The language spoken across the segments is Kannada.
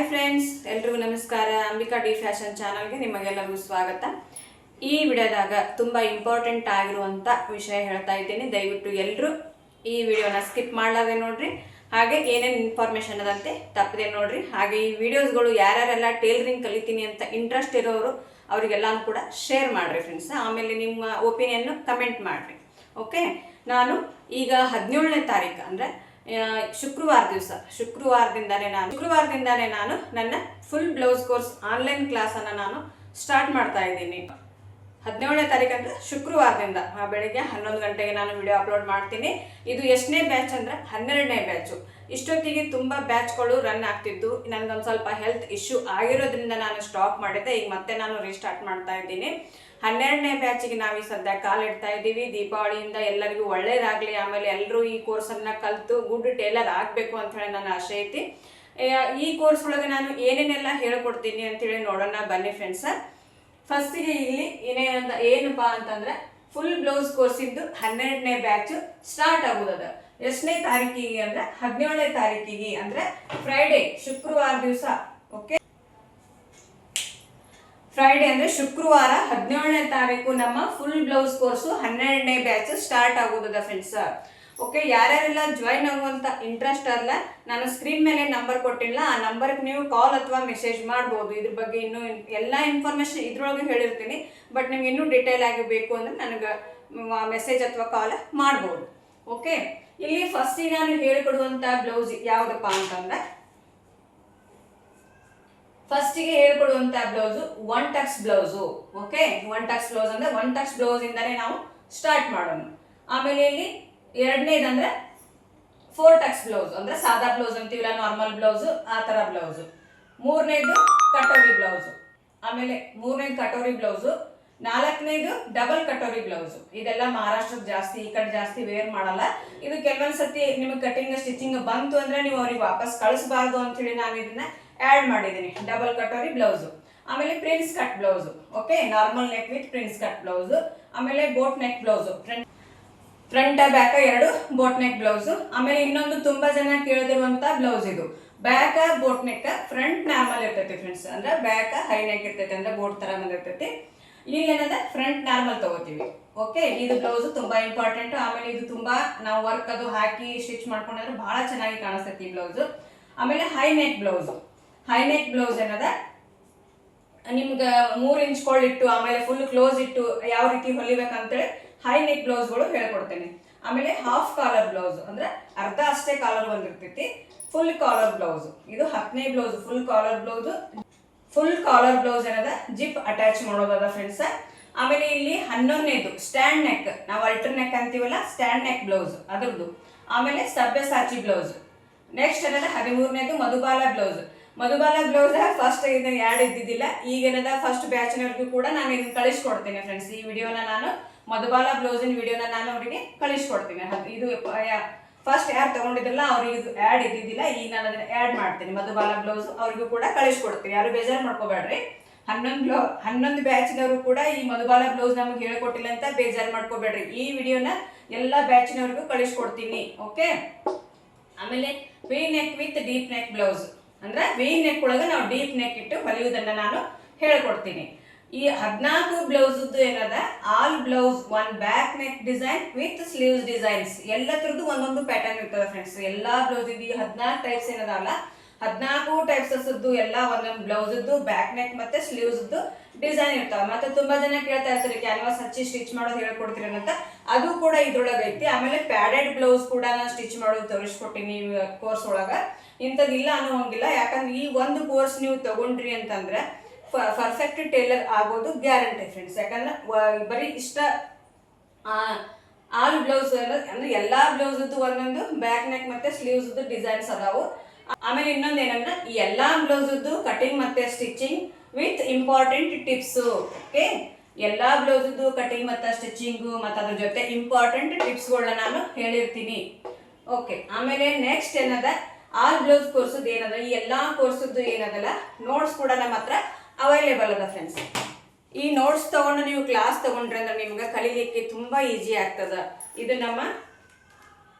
ಹಾಯ್ ಫ್ರೆಂಡ್ಸ್ ಎಲ್ರಿಗೂ ನಮಸ್ಕಾರ. ಅಂಬಿಕಾ ಡಿ ಫ್ಯಾಷನ್ ಚಾನಲ್ಗೆ ನಿಮಗೆಲ್ಲರಿಗೂ ಸ್ವಾಗತ. ಈ ವಿಡಿಯೋದಾಗ ತುಂಬ ಇಂಪಾರ್ಟೆಂಟ್ ಆಗಿರುವಂಥ ವಿಷಯ ಹೇಳ್ತಾ ಇದ್ದೀನಿ. ದಯವಿಟ್ಟು ಎಲ್ಲರೂ ಈ ವಿಡಿಯೋನ ಸ್ಕಿಪ್ ಮಾಡಲಾರ್ದೆ ನೋಡ್ರಿ. ಹಾಗೆ ಏನೇನು ಇನ್ಫಾರ್ಮೇಷನ್ ಅದಂತೆ ತಪ್ಪದೆ ನೋಡ್ರಿ. ಹಾಗೆ ಈ ವಿಡಿಯೋಸ್ಗಳು ಯಾರ್ಯಾರೆಲ್ಲ ಟೇಲರಿಂಗ್ ಕಲಿತೀನಿ ಅಂತ ಇಂಟ್ರೆಸ್ಟ್ ಇರೋರು ಅವರಿಗೆಲ್ಲನೂ ಕೂಡ ಶೇರ್ ಮಾಡಿರಿ ಫ್ರೆಂಡ್ಸ್ ಆಮೇಲೆ ನಿಮ್ಮ ಒಪಿನಿಯನ್ನು ಕಮೆಂಟ್ ಮಾಡಿರಿ. ಓಕೆ ನಾನು ಈಗ ಹದಿನೇಳನೇ ತಾರೀಕು ಅಂದರೆ ಶುಕ್ರವಾರ ದಿವಸ. ಶುಕ್ರವಾರದಿಂದಾನೇ ನಾನು ಶುಕ್ರವಾರದಿಂದಾನೇ ನಾನು ನನ್ನ ಫುಲ್ ಬ್ಲೌಸ್ ಕೋರ್ಸ್ ಆನ್ಲೈನ್ ಕ್ಲಾಸನ್ನು ನಾನು ಸ್ಟಾರ್ಟ್ ಮಾಡ್ತಾ ಇದ್ದೀನಿ. ಹದಿನೇಳನೇ ತಾರೀಕು ಅಂದ್ರೆ ಶುಕ್ರವಾರದಿಂದ. ಬೆಳಿಗ್ಗೆ ಹನ್ನೊಂದು ಗಂಟೆಗೆ ನಾನು ವಿಡಿಯೋ ಅಪ್ಲೋಡ್ ಮಾಡ್ತೀನಿ. ಇದು ಎಷ್ಟನೇ ಬ್ಯಾಚ್ ಅಂದ್ರೆ ಹನ್ನೆರಡನೇ ಬ್ಯಾಚು ಇಷ್ಟೊತ್ತಿಗೆ ತುಂಬ ಬ್ಯಾಚ್ಗಳು ರನ್ ಆಗ್ತಿತ್ತು. ನನಗೊಂದು ಸ್ವಲ್ಪ ಹೆಲ್ತ್ ಇಶ್ಯೂ ಆಗಿರೋದ್ರಿಂದ ನಾನು ಸ್ಟಾಪ್ ಮಾಡಿದ್ದೆ. ಈಗ ಮತ್ತೆ ನಾನು ರೀಸ್ಟಾರ್ಟ್ ಮಾಡ್ತಾ ಇದ್ದೀನಿ. ಹನ್ನೆರಡನೇ ಬ್ಯಾಚಿಗೆ ನಾವು ಈ ಸದ್ಯ ಕಾಲಿಡ್ತಾ ಇದ್ದೀವಿ. ದೀಪಾವಳಿಯಿಂದ ಎಲ್ಲರಿಗೂ ಒಳ್ಳೇದಾಗಲಿ. ಆಮೇಲೆ ಎಲ್ಲರೂ ಈ ಕೋರ್ಸನ್ನು ಕಲಿತು ಗುಡ್ ಟೇಲರ್ ಆಗಬೇಕು ಅಂತ ಹೇಳಿ ನನ್ನ ಆಸೆ ಐತಿ. ಈ ಕೋರ್ಸ್ ಒಳಗೆ ನಾನು ಏನೇನೆಲ್ಲ ಹೇಳ್ಕೊಡ್ತೀನಿ ಅಂತೇಳಿ ನೋಡೋಣ ಬನ್ನಿ ಫ್ರೆಂಡ್ಸ ಫಸ್ಟಿಗೆ ಇಲ್ಲಿ ಏನೇನಂತ ಏನಪ್ಪಾ ಅಂತಂದ್ರೆ ಫುಲ್ ಬ್ಲೌಸ್ ಕೋರ್ಸ್ ಇದ್ದು ಹನ್ನೆರಡನೇ ಬ್ಯಾಚ್ ಸ್ಟಾರ್ಟ್ ಆಗೋದದ. ಎಷ್ಟನೇ ತಾರೀಕಿಗೆ ಅಂದ್ರೆ ಹದಿನೇಳನೇ ತಾರೀಕಿಗೆ ಅಂದ್ರೆ ಫ್ರೈಡೇ ಶುಕ್ರವಾರ ದಿವಸ ಓಕೆ ಫ್ರೈಡೇ ಅಂದ್ರೆ ಶುಕ್ರವಾರ ಹದಿನೇಳನೇ ತಾರೀಕು ನಮ್ಮ ಫುಲ್ ಬ್ಲೌಸ್ ಕೋರ್ಸು ಹನ್ನೆರಡನೇ ಬ್ಯಾಚ್ ಸ್ಟಾರ್ಟ್ ಆಗೋದದ ಫ್ರೆಂಡ್ಸ್ ಓಕೆ ಯಾರ್ಯಾರೆಲ್ಲ ಜಾಯ್ನ್ ಆಗುವಂಥ ಇಂಟ್ರೆಸ್ಟ್ ಅಲ್ಲ, ನಾನು ಸ್ಕ್ರೀನ್ ಮೇಲೆ ನಂಬರ್ ಕೊಟ್ಟಿಲ್ಲ. ಆ ನಂಬರ್ಗೆ ನೀವು ಕಾಲ್ ಅಥವಾ ಮೆಸೇಜ್ ಮಾಡ್ಬೋದು. ಇದ್ರ ಬಗ್ಗೆ ಇನ್ನೂ ಇನ್- ಎಲ್ಲ ಇನ್ಫಾರ್ಮೇಷನ್ ಇದ್ರೊಳಗೆ ಹೇಳಿರ್ತೀನಿ. ಬಟ್ ನಿಮ್ಗೆ ಇನ್ನೂ ಡಿಟೇಲ್ ಆಗಿ ಬೇಕು ಅಂದ್ರೆ ನನಗೆ ಮೆಸೇಜ್ ಅಥವಾ ಕಾಲ್ ಮಾಡ್ಬೋದು. ಓಕೆ ಇಲ್ಲಿ ಫಸ್ಟಿಗೆ ನಾನು ಹೇಳಿಕೊಡುವಂತ ಬ್ಲೌಸ್ ಯಾವುದಪ್ಪ ಅಂತಂದ್ರೆ ಫಸ್ಟಿಗೆ ಹೇಳ್ಕೊಡುವಂಥ blouse one tucks blouse okay one tucks blouse ಅಂದ್ರೆ ಒನ್ ಟಕ್ಸ್ ಬ್ಲೌಸ್ ಇಂದಾನೆ ನಾವು ಸ್ಟಾರ್ಟ್ ಮಾಡೋಣ. ಆಮೇಲೆ ಇಲ್ಲಿ ಎರಡನೇದಂದ್ರೆ ಫೋರ್ ಟಕ್ಸ್ ಬ್ಲೌಸ್, ಅಂದ್ರೆ ಸಾದಾ ಬ್ಲೌಸ್ ಅಂತೀವಲ್ಲ ನಾರ್ಮಲ್ ಬ್ಲೌಸ್, ಆ ತರ ಬ್ಲೌಸು. ಮೂರನೇದು ಕಟೋರಿ ಬ್ಲೌಸು. ಆಮೇಲೆ ಮೂರನೇದು ಕಟೋರಿ ಬ್ಲೌಸು, ನಾಲ್ಕನೇದು ಡಬಲ್ ಕಟೋರಿ ಬ್ಲೌಸ್. ಇದೆಲ್ಲ ಮಹಾರಾಷ್ಟ್ರದ ಜಾಸ್ತಿ, ಈ ಕಡೆ ಜಾಸ್ತಿ ವೇರ್ ಮಾಡಲ್ಲ. ಇದು ಕೆಲವೊಂದ್ಸತಿ ನಿಮಗೆ ಕಟಿಂಗ್ ಸ್ಟಿಚಿಂಗ್ ಬಂತು ಅಂದ್ರೆ ನೀವು ಅವ್ರಿಗೆ ವಾಪಸ್ ಕಳಿಸಬಾರ್ದು ಅಂತೇಳಿ ನಾನು ಇದನ್ನ ಆ್ಯಡ್ ಮಾಡಿದ್ದೀನಿ. Double katori blouse. ಆಮೇಲೆ prince cut blouse. Okay normal neck with prince cut blouse. ಆಮೇಲೆ boat neck blouse. Front front back ಎರಡು ಬೋಟ್ ನೆಕ್ ಬ್ಲೌಸ್ ಆಮೇಲೆ ಇನ್ನೊಂದು ತುಂಬಾ ಜನ ಕೇಳದಿರುವಂತ ಬ್ಲೌಸ್ ಇದು. Back boat neck front normal ಇರ್ತೈತಿ ಫ್ರೆಂಡ್ಸ್ ಅಂದ್ರೆ ಬ್ಯಾಕ್ ಹೈ ನೆಕ್ ಇರ್ತೈತಿ ಅಂದ್ರೆ ಬೋಟ್ ತರ ಬಂದಿರ್ತೈತಿ ಇಲ್ಲಿ ಏನಂದ್ರೆ ಫ್ರಂಟ್ ನಾರ್ಮಲ್ ತಗೋತೀವಿ. ಓಕೆ ಇದು ಬ್ಲೌಸ್ ತುಂಬಾ ಇಂಪಾರ್ಟೆಂಟ್ ಆಮೇಲೆ ಇದು ತುಂಬಾ ನಾವು ವರ್ಕ್ ಅದು ಹಾಕಿ ಸ್ಟಿಚ್ ಮಾಡ್ಕೊಂಡ್ರೆ ಬಹಳ ಚೆನ್ನಾಗಿ ಕಾಣಿಸ್ತೈತಿ ಈ ಬ್ಲೌಸ್ ಆಮೇಲೆ high neck blouse high neck blouse ಏನದ? ನಿಮ್ಗೆ ಮೂರು ಇಂಚ್ ಇಟ್ಟು ಆಮೇಲೆ ಫುಲ್ ಕ್ಲೋಸ್ ಇಟ್ಟು, ಯಾವ ರೀತಿ ಹೊಲಿಬೇಕಂತೇಳಿ ಹೈ ನೆಕ್ ಬ್ಲೌಸ್ಗಳು ಹೇಳ್ಕೊಡ್ತೇನೆ. ಆಮೇಲೆ ಹಾಫ್ ಕಾಲರ್ ಬ್ಲೌಸ್ ಅಂದ್ರೆ ಅರ್ಧ ಅಷ್ಟೇ ಕಾಲರ್ ಬಂದಿರ್ತೈತಿ ಫುಲ್ ಕಾಲರ್ ಬ್ಲೌಸ್ ಇದು ಹತ್ತನೇ blouse full collar blouse full collar blouse ಏನದ? ಜಿಪ್ ಅಟ್ಯಾಚ್ ಮಾಡೋದದ ಫ್ರೆಂಡ್ಸ್ ಆಮೇಲೆ ಇಲ್ಲಿ ಹನ್ನೊಂದನೇದು ಸ್ಟ್ಯಾಂಡ್ ನೆಕ್ ನಾವು ಅಲ್ಟರ್ ನೆಕ್ ಅಂತೀವಲ್ಲ ಸ್ಟ್ಯಾಂಡ್ ನೆಕ್ ಬ್ಲೌಸ್ ಅದ್ರದ್ದು. ಆಮೇಲೆ ಸಬ್ಬೆ ಸಾಚಿ ಬ್ಲೌಸ್ ನೆಕ್ಸ್ಟ್ ಏನದ? ಹದಿಮೂರನೇದು, Madhubala blouse Madhubala blouse first ಇದನ್ನ ಯಾಡ್ ಇದ್ದಿದ್ದಿಲ್ಲ, ಈಗ ಏನದ? ಫಸ್ಟ್ ಬ್ಯಾಚ್ನವ್ರಿಗೂ ಕೂಡ ನಾನು ಇದನ್ನ ಕಳಿಸ್ಕೊಡ್ತೀನಿ ಫ್ರೆಂಡ್ಸ್ ಈ ವಿಡಿಯೋನ ನಾನು. ಮಧುಬಾಲ ಬ್ಲೌಸಿನ ವಿಡಿಯೋನ ನಾನು ಅವರಿಗೆ ಕಳಿಸ್ಕೊಡ್ತೀನಿ. ಇದು ಫಸ್ಟ್ ಯಾರು ತಗೊಂಡಿದ್ರಲ್ಲ ಅವ್ರಿಗೆ ಇದು ಆ್ಯಡ್ ಇದ್ದಿದ್ದಿಲ್ಲ, ಈಗ ನಾನು ಅದನ್ನು ಆ್ಯಡ್ ಮಾಡ್ತೀನಿ. ಮಧುಬಾಲ ಬ್ಲೌಸ್ ಅವ್ರಿಗೂ ಕೂಡ ಕಳಿಸ್ಕೊಡ್ತೀನಿ. ಯಾರು ಬೇಜಾರು ಮಾಡ್ಕೋಬೇಡ್ರಿ. ಹನ್ನೊಂದು ಬ್ಲೌ ಹನ್ನೊಂದು ಬ್ಯಾಚ್ನವರು ಕೂಡ ಈ ಮಧುಬಾಲ ಬ್ಲೌಸ್ ನಮಗೆ ಹೇಳ್ಕೊಟ್ಟಿಲ್ಲ ಅಂತ ಬೇಜಾರು ಮಾಡ್ಕೋಬೇಡ್ರಿ. ಈ ವಿಡಿಯೋನ ಎಲ್ಲ ಬ್ಯಾಚ್ನವ್ರಿಗೂ ಕಳಿಸ್ಕೊಡ್ತೀನಿ, ಓಕೆ? ಆಮೇಲೆ V neck with deep neck blouse ಅಂದ್ರೆ ವಿ ನೆಕ್ ಒಳಗೆ ನಾವು ಡೀಪ್ ನೆಕ್ ಇಟ್ಟು ಹೊಲಿಯುವುದನ್ನು ನಾನು ಹೇಳ್ಕೊಡ್ತೀನಿ. ಈ ಹದಿನಾಲ್ಕು ಬ್ಲೌಸದ್ದು ಏನದ? All blouse one back neck design with sleeves designs ಎಲ್ಲ ತರದ್ದು ಒಂದೊಂದು ಪ್ಯಾಟರ್ನ್ ಇರ್ತದೆ ಫ್ರೆಂಡ್ಸ್ ಎಲ್ಲಾ ಬ್ಲೌಸ್ ಇದು ಹದಿನಾಲ್ಕು ಟೈಪ್ಸ್ ಏನದಲ್ಲ ಹದಿನಾಲ್ಕು ಟೈಪ್ಸ್ ಎಲ್ಲ ಒಂದೊಂದು ಬ್ಲೌಸದ್ದು ಬ್ಯಾಕ್ ನೆಕ್ ಮತ್ತೆ ಸ್ಲೀವ್ಸ್ ಡಿಸೈನ್ ಇರ್ತಾವೆ. ಮತ್ತೆ ತುಂಬಾ ಜನ ಕೇಳ್ತಾ ಇರ್ತಾರೆ ಕ್ಯಾನ್ವಾಸ್ ಹಚ್ಚಿ ಸ್ಟಿಚ್ ಮಾಡೋದು ಹೇಳ್ಕೊಡ್ತೀರ ಅಂತ? ಅದು ಕೂಡ ಇದ್ರೊಳಗೆ ಐತಿ. ಆಮೇಲೆ ಪ್ಯಾಡೆಡ್ ಬ್ಲೌಸ್ ಕೂಡ ನಾನು ಸ್ಟಿಚ್ ಮಾಡೋದು ತೋರಿಸ್ಕೊಟ್ಟಿನಿ ಕೋರ್ಸ್ ಒಳಗ. ಇಂಥದ್ದಿಲ್ಲ ಅನ್ನೋ ಹಂಗಿಲ್ಲ ಯಾಕಂದ್ರೆ ಈ ಒಂದು ಕೋರ್ಸ್ ನೀವು ತಗೊಂಡ್ರಿ ಅಂತಂದ್ರೆ ಪರ್ಫೆಕ್ಟ್ ಟೇಲರ್ ಆಗೋದು ಗ್ಯಾರಂಟಿ ಫ್ರೆಂಡ್ಸ್ ಯಾಕಂದ್ರೆ ಬರೀ ಇಷ್ಟ ಆಲ್ ಬ್ಲೌಸ್ ಅಂದ್ರೆ ಎಲ್ಲಾ ಬ್ಲೌಸ್ ಒಂದೊಂದು ಬ್ಯಾಕ್ ನೆಕ್ ಮತ್ತೆ ಸ್ಲೀವ್ಸ್ ಡಿಸೈನ್ಸ್ ಅದಾವು. ಆಮೇಲೆ ಇನ್ನೊಂದು ಏನಂದ್ರೆ, ಈ ಎಲ್ಲಾ ಬ್ಲೌಸ್ ಕಟಿಂಗ್ ಮತ್ತೆ stitching with important tips okay ಎಲ್ಲಾ ಬ್ಲೌಸ್ ಕಟಿಂಗ್ ಮತ್ತೆ ಸ್ಟಿಚಿಂಗು ಮತ್ತು ಅದ್ರ ಜೊತೆ ಇಂಪಾರ್ಟೆಂಟ್ ಟಿಪ್ಸ್ಗಳನ್ನ ನಾನು ಹೇಳಿರ್ತೀನಿ. ಓಕೆ ಆಮೇಲೆ ನೆಕ್ಸ್ಟ್ ಏನದ? ಆಲ್ ಬ್ಲೌಸ್ ಕೋರ್ಸದ್ದು ಏನದ? ಈ ಎಲ್ಲಾ ಕೋರ್ಸದ್ದು ಏನದಲ್ಲ? ನೋಟ್ಸ್ ಕೂಡ ನಮ್ಮ ಹತ್ರ ಅವೈಲೇಬಲ್ ಅದ ಫ್ರೆಂಡ್ಸ್ ಈ ನೋಟ್ಸ್ ತಗೊಂಡು ನೀವು ಕ್ಲಾಸ್ ತಗೊಂಡ್ರೆ ಅಂದ್ರೆ ನಿಮ್ಗೆ ಕಲೀಲಿಕ್ಕೆ ತುಂಬಾ ಈಸಿ ಆಗ್ತದ. ಇದು ನಮ್ಮ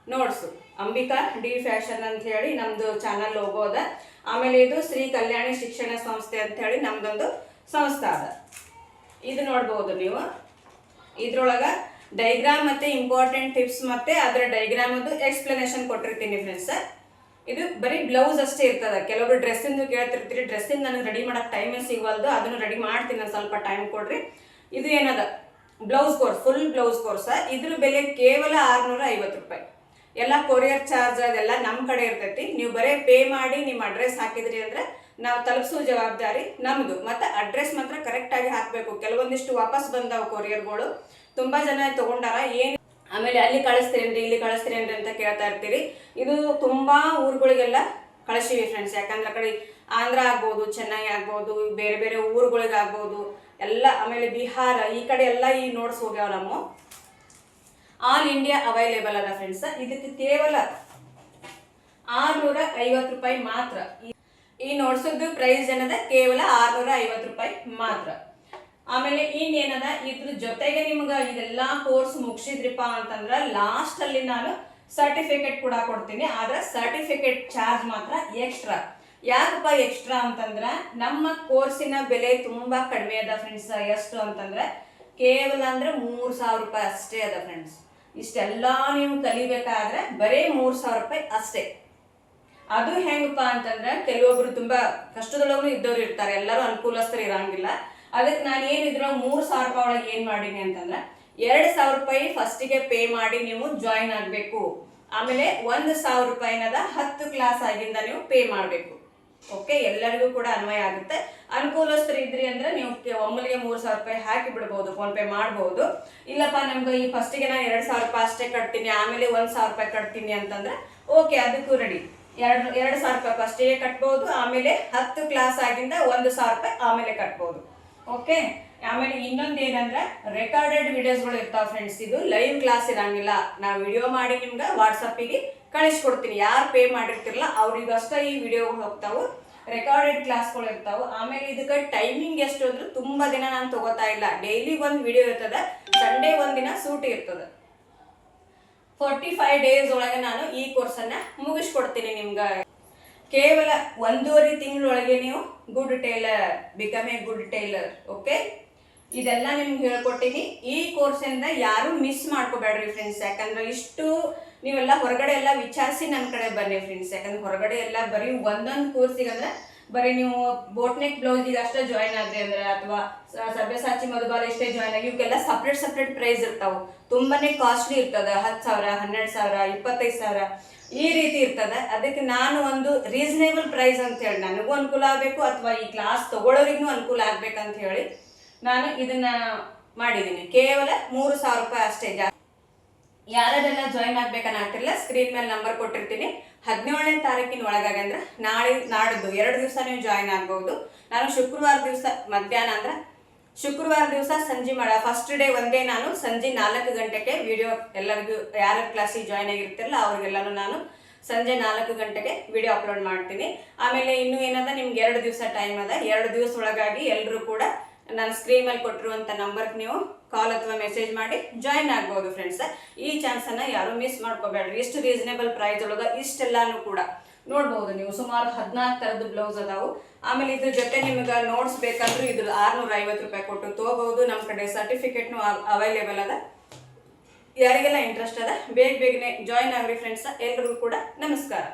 ನೋಟ್ಸು ಅಂಬಿಕಾ ಡಿ ಫ್ಯಾಷನ್ ಅಂತ ಹೇಳಿ ನಮ್ದು ಚಾನಲ್ ಹೋಗೋದ ಆಮೇಲೆ ಇದು ಶ್ರೀ ಕಲ್ಯಾಣಿ ಶಿಕ್ಷಣ ಸಂಸ್ಥೆ ಅಂತ ಹೇಳಿ ನಮ್ದೊಂದು ಸಂಸ್ಥೆ ಅದ. ಇದು ನೋಡ್ಬೋದು ನೀವು. ಇದ್ರೊಳಗೆ ಡೈಗ್ರಾಮ್ ಮತ್ತೆ ಇಂಪಾರ್ಟೆಂಟ್ ಟಿಪ್ಸ್ ಮತ್ತೆ ಅದರ ಡೈಗ್ರಾಮ್ ಅದು ಎಕ್ಸ್ಪ್ಲನೇಷನ್ ಕೊಟ್ಟಿರ್ತೀನಿ ಫ್ರೆಂಡ್ಸ್ ಇದು ಬರೀ ಬ್ಲೌಸ್ ಅಷ್ಟೇ ಇರ್ತದೆ. ಕೆಲವೊಬ್ರು ಡ್ರೆಸ್ಸಿಂದು ಕೇಳ್ತಿರ್ತೀರಿ ಡ್ರೆಸ್ಸಿಂದ ನನಗೆ ರೆಡಿ ಮಾಡೋಕ್ಕೆ ಟೈಮೇ ಸಿಗವಲ್ದು, ಅದನ್ನು ರೆಡಿ ಮಾಡ್ತೀನಿ ಸ್ವಲ್ಪ ಟೈಮ್ ಕೊಡ್ರಿ. ಇದು ಏನದ? Blouse course full blouse course ಇದ್ರ ಬೆಲೆ ಕೇವಲ ಆರ್ನೂರ ಐವತ್ತು ರೂಪಾಯಿ. ಎಲ್ಲ ಕೊರಿಯರ್ ಚಾರ್ಜ್ ಅದೆಲ್ಲ ನಮ್ಮ ಕಡೆ ಇರ್ತೈತಿ. ನೀವು ಬರೀ ಪೇ ಮಾಡಿ, ನಿಮ್ಮ ಅಡ್ರೆಸ್ ಹಾಕಿದ್ರಿ ಅಂದ್ರೆ ನಾವು ತಲುಪಿಸೋ ಜವಾಬ್ದಾರಿ ನಮ್ಮದು ಮತ್ತೆ ಅಡ್ರೆಸ್ ಮಾತ್ರ ಕರೆಕ್ಟಾಗಿ ಹಾಕಬೇಕು. ಕೆಲವೊಂದಿಷ್ಟು ವಾಪಸ್ ಬಂದವು ಕೊರಿಯರ್ಗಳು ತುಂಬಾ ಜನ ತಗೊಂಡಾರ, ಏನು ಆಮೇಲೆ ಅಲ್ಲಿ ಕಳಿಸ್ತೀರೇನ್ರಿ ಇಲ್ಲಿ ಕಳಿಸ್ತೀರೇನ್ರಿ ಅಂತ ಕೇಳ್ತಾ ಇರ್ತೀರಿ. ಇದು ತುಂಬಾ ಊರುಗಳಿಗೆಲ್ಲ ಕಳಿಸಿವಿ ಫ್ರೆಂಡ್ಸ್ ಯಾಕಂದ್ರೆ ಆ ಕಡೆ ಆಂಧ್ರ ಆಗ್ಬೋದು, ಚೆನ್ನೈ ಆಗ್ಬೋದು, ಬೇರೆ ಬೇರೆ ಊರುಗಳಿಗೆ ಆಗ್ಬೋದು ಎಲ್ಲ ಆಮೇಲೆ ಬಿಹಾರ ಈ ಕಡೆ ಎಲ್ಲ ಈ ನೋಟ್ಸ್ ಹೋಗ್ಯಾವ ನಮ್ಮ ಆಲ್ ಇಂಡಿಯಾ ಅವೈಲೇಬಲ್ ಅದ ಫ್ರೆಂಡ್ಸ್ ಇದಕ್ಕೆ ಕೇವಲ ಆರ್ನೂರ ಐವತ್ತು ರೂಪಾಯಿ ಮಾತ್ರ. ಈ- ಈ ನೋಟ್ಸದ್ದು ಪ್ರೈಸ್ ಏನದ? ಕೇವಲ ಆರ್ನೂರ ಐವತ್ತು ರೂಪಾಯಿ ಮಾತ್ರ. ಆಮೇಲೆ ಇನ್ನೇನದ ಇದ್ರ ಜೊತೆಗೆ ನಿಮ್ಗೆ ಇದೆಲ್ಲ ಕೋರ್ಸ್ ಮುಗಿಸಿದ್ರಿಪ್ಪ ಅಂತಂದ್ರೆ ಲಾಸ್ಟ್ ಅಲ್ಲಿ ನಾನು ಸರ್ಟಿಫಿಕೇಟ್ ಕೂಡ ಕೊಡ್ತೀನಿ. ಆದ್ರೆ ಸರ್ಟಿಫಿಕೇಟ್ ಚಾರ್ಜ್ ಮಾತ್ರ ಎಕ್ಸ್ಟ್ರಾ ಯಾಕಪ್ಪ ಎಕ್ಸ್ಟ್ರಾ ಅಂತಂದ್ರ ನಮ್ಮ ಕೋರ್ಸಿನ ಬೆಲೆ ತುಂಬಾ ಕಡಿಮೆ ಅದ ಫ್ರೆಂಡ್ಸ್ ಎಷ್ಟು ಅಂತಂದ್ರೆ ಕೇವಲ ಅಂದ್ರೆ ಮೂರ್ ಸಾವಿರ ರೂಪಾಯಿ ಅಷ್ಟೇ ಅದ ಫ್ರೆಂಡ್ಸ್ ಇಷ್ಟೆಲ್ಲ ನೀವು ಕಲಿಬೇಕಾದ್ರೆ ಬರೀ ಮೂರು ಸಾವಿರ ರೂಪಾಯಿ ಅಷ್ಟೇ. ಅದು ಹೆಂಗಪ್ಪ ಅಂತಂದ್ರೆ ಕೆಲವೊಬ್ರು ತುಂಬಾ ಕಷ್ಟದೊಳಗೂ ಇದ್ದವ್ರು ಇರ್ತಾರೆ. ಎಲ್ಲರೂ ಅನುಕೂಲಸ್ಥರು ಇರಂಗಿಲ್ಲ. ಅದಕ್ಕೆ ನಾನು ಏನಿದ್ರು ಮೂರು ಸಾವಿರ ರೂಪಾಯಿ ಒಳಗೆ ಏನು ಮಾಡೀನಿ ಅಂತಂದ್ರೆ ಎರಡು ಸಾವಿರ ರೂಪಾಯಿ ಫಸ್ಟಿಗೆ ಪೇ ಮಾಡಿ ನೀವು ಜಾಯಿನ್ ಆಗಬೇಕು. ಆಮೇಲೆ ಒಂದು ಸಾವಿರ ರೂಪಾಯಿನದ ಹತ್ತು ಕ್ಲಾಸ್ ಆಗಿಂದ ನೀವು ಪೇ ಮಾಡಬೇಕು. ಓಕೆ ಎಲ್ಲರಿಗೂ ಕೂಡ ಅನ್ವಯ ಆಗುತ್ತೆ. ಅನುಕೂಲಸ್ಥರು ಇದ್ರಿ ಅಂದ್ರೆ ನೀವು ಒಮ್ಮೆಲಿಗೆ ಮೂರು ಸಾವಿರ ರೂಪಾಯಿ ಹಾಕಿ ಬಿಡ್ಬೋದು ಫೋನ್ ಪೇ ಮಾಡ್ಬೋದು. ಇಲ್ಲಪ್ಪ, ನಮ್ಗೆ ಈ ಫಸ್ಟಿಗೆ ನಾನು ಎರಡು ಸಾವಿರ ರೂಪಾಯಿ ಅಷ್ಟೇ ಕಟ್ತೀನಿ, ಆಮೇಲೆ ಒಂದು ಸಾವಿರ ರೂಪಾಯಿ ಕಟ್ತೀನಿ ಅಂತಂದ್ರೆ ಓಕೆ ಅದಕ್ಕೂ ರೆಡಿ ಎರಡು ಎರಡು ಸಾವಿರ ರೂಪಾಯಿ ಫಸ್ಟಿಗೆ ಕಟ್ಬೋದು, ಆಮೇಲೆ ಹತ್ತು ಕ್ಲಾಸ್ ಆಗಿಂದ ಒಂದು ಸಾವಿರ ರೂಪಾಯಿ ಆಮೇಲೆ ಕಟ್ಬೋದು. ಓಕೆ ಆಮೇಲೆ ಇನ್ನೊಂದು ಏನಂದ್ರೆ ರೆಕಾರ್ಡೆಡ್ ವಿಡಿಯೋಸ್ಗಳು ಇರ್ತಾವ ಫ್ರೆಂಡ್ಸ್ ಇದು ಲೈವ್ ಕ್ಲಾಸ್ ಇರಂಗಿಲ್ಲ. ನಾವು ವಿಡಿಯೋ ಮಾಡಿ ನಿಮ್ಗೆ ವಾಟ್ಸಪ್ಪಿಗೆ ಕಳಿಸ್ಕೊಡ್ತೀನಿ. ಯಾರು ಪೇ ಮಾಡಿರ್ತಿರಲ್ಲ ಅವ್ರಿಗಷ್ಟೇ ಈ ವಿಡಿಯೋಗಳು ಹೋಗ್ತಾವೆ. ರೆಕಾರ್ಡೆಡ್ ಕ್ಲಾಸ್ಗಳು ಇರ್ತಾವೆ. ಆಮೇಲೆ ಇದಕ್ಕೆ ಟೈಮಿಂಗ್ ಎಷ್ಟು ಅಂದ್ರೆ ತುಂಬಾ ದಿನ ನಾನು ತಗೋತಾ ಇಲ್ಲ. ಡೈಲಿ ಒಂದು ವಿಡಿಯೋ ಇರ್ತದೆ ಸಂಡೇ ಒಂದಿನ ಸೂಟ್ ಇರ್ತದೆ. ಫೋರ್ಟಿ ಫೈವ್ ಡೇಸ್ ಒಳಗೆ ನಾನು ಈ ಕೋರ್ಸನ್ನು ಮುಗಿಸ್ಕೊಡ್ತೀನಿ ನಿಮ್ಗೆ. ಕೇವಲ ಒಂದೂವರೆ ತಿಂಗಳೊಳಗೆ ನೀವು good tailor become a good tailor okay ಇದೆಲ್ಲ ನಿಮ್ಗೆ ಹೇಳ್ಕೊಟ್ಟಿನಿ. ಈ ಕೋರ್ಸಿಂದ ಯಾರು ಮಿಸ್ ಮಾಡ್ಕೋಬೇಡ್ರಿ ಫ್ರೆಂಡ್ಸ್ ಯಾಕಂದ್ರೆ ಇಷ್ಟು ನೀವೆಲ್ಲ ಹೊರಗಡೆ ಎಲ್ಲ ವಿಚಾರಿಸಿ ನನ್ನ ಕಡೆ ಬನ್ನಿ ಫ್ರೆಂಡ್ಸ್ ಯಾಕಂದ್ರೆ ಹೊರಗಡೆ ಎಲ್ಲ ಬರೀ ಒಂದೊಂದು ಕೋರ್ಸಿಗೆ ಅಂದ್ರೆ ಬರೀ ನೀವು ಬೋಟ್ನೆಕ್ ಬ್ಲೌಸಿಗೆ ಅಷ್ಟೇ ಜಾಯ್ನ್ ಆದ್ರಿ ಅಂದ್ರೆ, ಅಥವಾ ಸಭ್ಯಸಾಚಿ ಮಧುಬಾಲ ಇಷ್ಟೇ ಜಾಯ್ನ್ ಆಗಿ ಇವಕ್ಕೆಲ್ಲ ಸಪ್ರೇಟ್ ಸಪ್ರೇಟ್ ಪ್ರೈಸ್ ಇರ್ತಾವೆ. ತುಂಬಾನೇ ಕಾಸ್ಟ್ಲಿ ಇರ್ತದ, ಹತ್ತು ಸಾವಿರ, ಹನ್ನೆರಡು ಸಾವಿರ, ಇಪ್ಪತ್ತೈದು ಸಾವಿರ, ಈ ರೀತಿ ಇರ್ತದ. ಅದಕ್ಕೆ ನಾನು ಒಂದು ರೀಸನೇಬಲ್ ಪ್ರೈಸ್ ಅಂತ ಹೇಳಿ, ನನಗೂ ಅನುಕೂಲ ಆಗಬೇಕು, ಅಥವಾ ಈ ಕ್ಲಾಸ್ ತಗೊಳ್ಳೋರಿಗೂ ಅನುಕೂಲ ಆಗ್ಬೇಕಂತ ಹೇಳಿ ನಾನು ಇದನ್ನ ಮಾಡಿದ್ದೀನಿ ಕೇವಲ ಮೂರು ಸಾವಿರ ರೂಪಾಯಿ ಅಷ್ಟೇ ಜಾಸ್ತಿ. ಯಾರೆಲ್ಲ ಜಾಯಿನ್ ಆಗ್ಬೇಕನ್ನಾಗ್ತಿರಲ್ಲ ಸ್ಕ್ರೀನ್ ಮೇಲೆ ನಂಬರ್ ಕೊಟ್ಟಿರ್ತೀನಿ. ಹದಿನೇಳನೇ ತಾರೀಕಿನ ಒಳಗಾಗಿ ಅಂದ್ರೆ ನಾಳೆ ನಾಡ್ದು, ಎರಡು ದಿವಸ ನೀವು ಜಾಯಿನ್ ಆಗ್ಬೋದು. ನಾನು ಶುಕ್ರವಾರ ದಿವಸ ಮಧ್ಯಾಹ್ನ ಅಂದ್ರೆ ಶುಕ್ರವಾರ ದಿವಸ ಸಂಜೆ ಮಾಡ ಫಸ್ಟ್ ಡೇ ಒಂದೇ ನಾನು, ಸಂಜೆ ನಾಲ್ಕು ಗಂಟೆಗೆ ವಿಡಿಯೋ ಎಲ್ಲರಿಗೂ ಯಾರ ಕ್ಲಾಸಿಗೆ ಜಾಯ್ನ್ ಆಗಿರ್ತಿರಲ್ಲ, ಅವ್ರಿಗೆಲ್ಲನೂ ನಾನು ಸಂಜೆ ನಾಲ್ಕು ಗಂಟೆಗೆ ವಿಡಿಯೋ ಅಪ್ಲೋಡ್ ಮಾಡ್ತೀನಿ. ಆಮೇಲೆ ಇನ್ನೂ ಏನದ, ನಿಮ್ಗೆ ಎರಡು ದಿವಸ ಟೈಮ್ ಅದ. ಎರಡು ದಿವಸ ಒಳಗಾಗಿ ಎಲ್ಲರೂ ಕೂಡ ನಾನು ಸ್ಕ್ರೀನ್ ಮೇಲೆ ಕೊಟ್ಟಿರುವಂಥ ನಂಬರ್ಗೆ ನೀವು ಕಾಲ್ ಅಥವಾ ಮೆಸೇಜ್ ಮಾಡಿ ಜಾಯಿನ್ ಆಗ್ಬೋದು ಫ್ರೆಂಡ್ಸ್ ಈ ಚಾನ್ಸನ್ನು ಯಾರು ಮಿಸ್ ಮಾಡ್ಕೋಬೇಡ್ರಿ. ಇಷ್ಟು ರೀಸನೇಬಲ್ ಪ್ರೈಸ್ ಒಳಗೆ ಇಷ್ಟೆಲ್ಲಾನು ಕೂಡ ನೋಡ್ಬೋದು ನೀವು. ಸುಮಾರು ಹದಿನಾಲ್ಕು ಥರದ್ದು ಬ್ಲೌಸ್ ಅದಾವು. ಆಮೇಲೆ ಇದ್ರ ಜೊತೆ ನಿಮ್ಗೆ ನೋಟ್ಸ್ ಬೇಕಂದ್ರೂ ಇದ್ರ ಆರ್ನೂರ ಐವತ್ತು ರೂಪಾಯಿ ಕೊಟ್ಟು ತೊಗೋಬಹುದು ನಮ್ಮ ಕಡೆ ಸರ್ಟಿಫಿಕೇಟ್ನು ಅವೈಲೇಬಲ್ ಅದ. ಯಾರಿಗೆಲ್ಲ ಇಂಟ್ರೆಸ್ಟ್ ಅದ, ಬೇಗ ಬೇಗನೆ ಜಾಯಿನ್ ಆಗ್ರಿ ಫ್ರೆಂಡ್ಸ್ ಎಲ್ರಿಗೂ ಕೂಡ ನಮಸ್ಕಾರ.